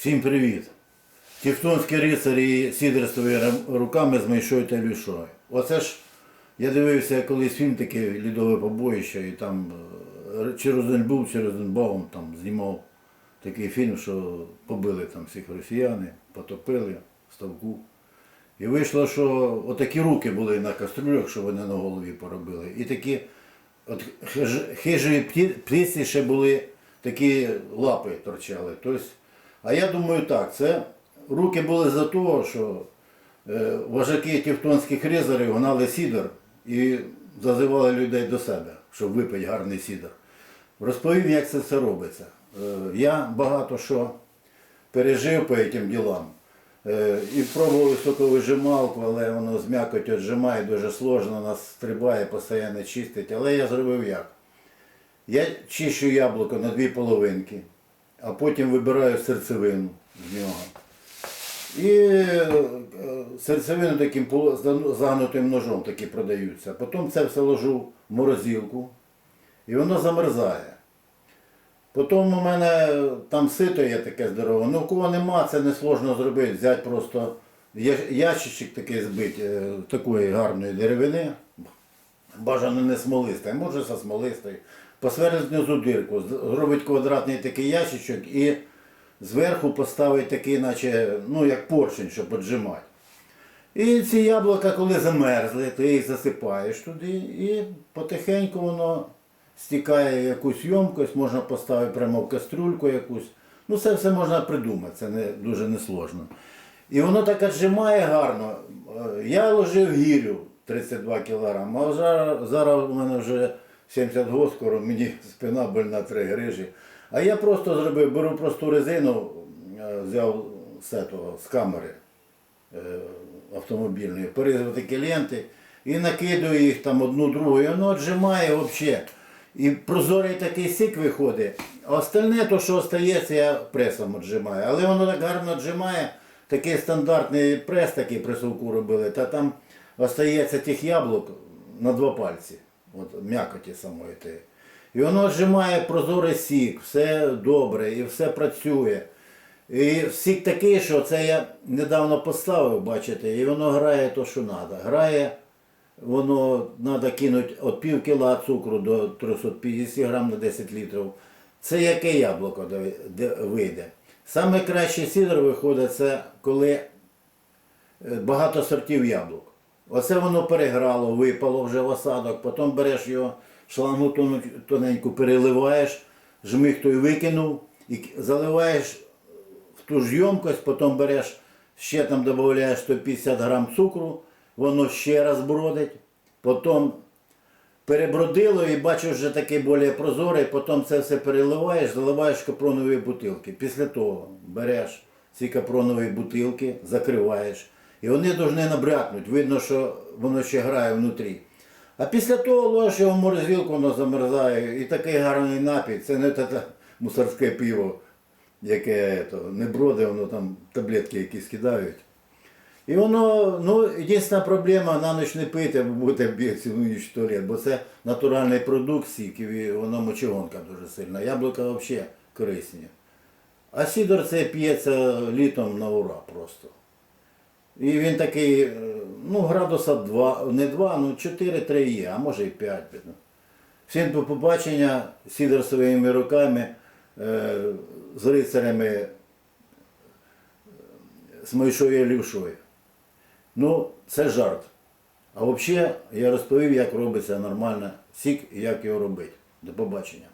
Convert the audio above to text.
Всім привіт! Тевтонські рицарі сідерствові руками з Майшою та Люшою. Оце ж я дивився колись фільм такий Лідове побоїще, і там е, чи Розенбув, чи Розенбаум там знімав такий фільм, що побили там всіх росіяни, потопили в ставку. І вийшло, що отакі руки були на кастрюлях, що вони на голові поробили. І такі от хиж- хижої пті- птиці ще були такі лапи торчали. Тобто, а я думаю так, це руки були за того, що е, вожаки тевтонських ризарів гнали сідер і зазивали людей до себе, щоб випити гарний сідер. Розповім, як це все робиться. Е, я багато що пережив по цим ділам. Е, І пробував високовижималку, але воно з м'якоть віджимає, дуже сложно, нас стрибає, постійно чистить. Але я зробив як? Я чищу яблуко на дві половинки, а потім вибираю серцевину з нього. І е, серцевину таким загнутим ножом такі продаються. Потім це все ложу в морозилку і воно замерзає. Потім у мене там сито є таке здорове. Ну, кого нема, це не сложно зробити. Взяти просто ящичок такий збити е, такої гарної деревини. Бажано не смолистої, може со смолистої. Посверлить знизу дирку, зробить квадратний такий ящичок і зверху поставить такий, наче, ну, як поршень, щоб поджимати. І ці яблука, коли замерзли, ти їх засипаєш туди і потихеньку воно стікає в якусь ємкость, можна поставити прямо в кастрюльку якусь. Ну це все можна придумати, це не, дуже несложно. І воно так отжимає гарно. Е, Я ложив гірю 32 кг, а зараз, зараз у мене вже 70 років, скоро мені спина больна три грижі. А я просто зробив, беру просту резину, е, взяв з, этого, з камери е, автомобільної, порізав такі ленти і накидаю їх там одну другу, і воно віджимає взагалі. І прозорий такий сік виходить. А остальне, то, що остається, я пресом віджимаю. Але воно так гарно віджимає, такий стандартний прес, такий пресовку робили, та там остається тих яблук на два пальці. От м'якоті самої тієї. І воно віджимає прозорий сік, все добре і все працює. І сік такий, що це я недавно поставив, бачите, і воно грає то, що треба. Грає, воно треба кинути від пів кіла цукру до 350 грам на 10 літрів. Це яке яблуко де- де вийде. Саме кращий сідр виходить, це коли е, багато сортів яблук. Оце воно переграло, випало вже в осадок, потім береш його, шлангу тоненьку переливаєш, жмих той викинув і заливаєш в ту ж ємкость, потім береш, ще там додаєш 150 грам цукру, воно ще раз бродить, потім перебродило і бачиш вже такий більш прозорий, потім це все переливаєш, заливаєш капронові бутилки. Після того береш ці капронові бутилки, закриваєш, і вони повинні набрякнути. Видно, що воно ще грає внутрі. А після того його в морозилку, воно замерзає, і такий гарний напій. Це не те мусорське пиво, яке то, не броде, воно там таблетки якісь кидають. І воно, ну, єдина проблема на ніч не пити, бо будете бігти цілу ніч в туалет, бо це натуральний продукт сік, і воно мочегонка дуже сильна. Яблука взагалі корисні. А сідор це п'ється літом на ура просто. І він такий, е, ну, градуса 2, не 2, ну 4-3 є, а може і 5. ну. Всім до побачення, сідор своїми руками, е, з рицарями, е, з Мойшою Лівшою. Ну, це жарт. А взагалі я розповів, як робиться нормально сік і як його робити. До побачення.